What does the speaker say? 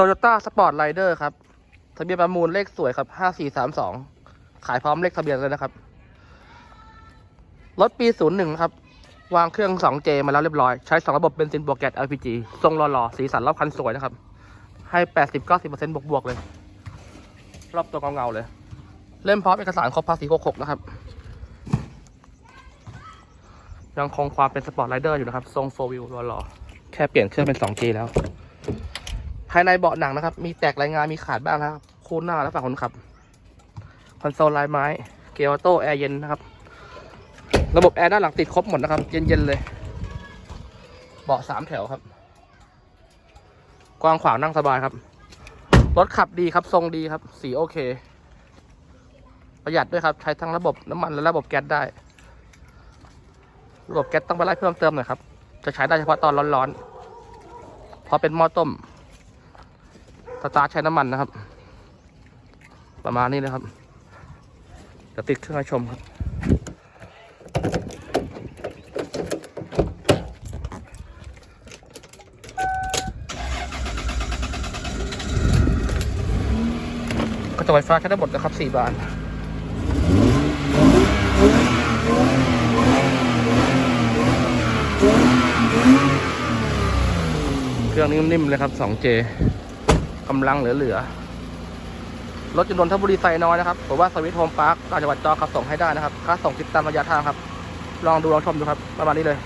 Toyota Sport Rider ครับ ทะเบียนประมูลเลขสวยครับ5432ขายพร้อมเลขทะเบียนเลยนะครับ รถปี01ครับ วางเครื่อง 2J มาแล้วเรียบร้อย ใช้2ระบบเบนซินบวกแก๊ส LPG ทรงหล่อๆ สีสันรอบคันสวยนะครับ ให้ 80-90%บวกๆ เลย รอบตัวเงาๆเลย เล่มพร้อมเอกสารครบภาษี66นะครับ ยังคงความเป็นสปอร์ตไรเดอร์อยู่นะครับ ทรงโฟวิลหล่อๆ แค่เปลี่ยนเครื่องเป็น 2G แล้ว ภายในเบาะหนังนะครับ มีแตกรายงานมีขาดบ้างนะครับโคนหน้าและฝั่งคนขับ คอนโซลลายไม้ เกียร์ออโต้แอร์เย็นนะครับ ระบบแอร์ด้านหลังติดครบหมดนะครับ เย็นๆเลย เบาะสามแถวครับ กว้างขวางนั่งสบายครับ รถขับดีครับ ทรงดีครับ สีโอเค ประหยัดด้วยครับ ใช้ทั้งระบบน้ำมันและระบบแก๊สได้ ระบบแก๊สต้องไปไล่เพิ่มเติมหน่อยครับ จะใช้ได้เฉพาะตอนร้อนๆ เพราะเป็นหม้อต้ม สตาร์ทใช้น้ำมันนะครับ ประมาณนี้นะครับเดี๋ยวติดเครื่องให้ชมครับก็จะไฟฟ้าใช้ได้หมดนะครับ 4 บานเครื่องนิ่มๆเลยครับ 2J กำลังเหลือๆรถจำนวนทบุรีไซน้อยนะครับผมว่าสวิตโฮมพาร์คต่างจังหวัดจอขับส่งให้ได้นะครับค่าส่งติดตามระยะทางครับ ลองดูลองชมดูครับประมาณนี้เลย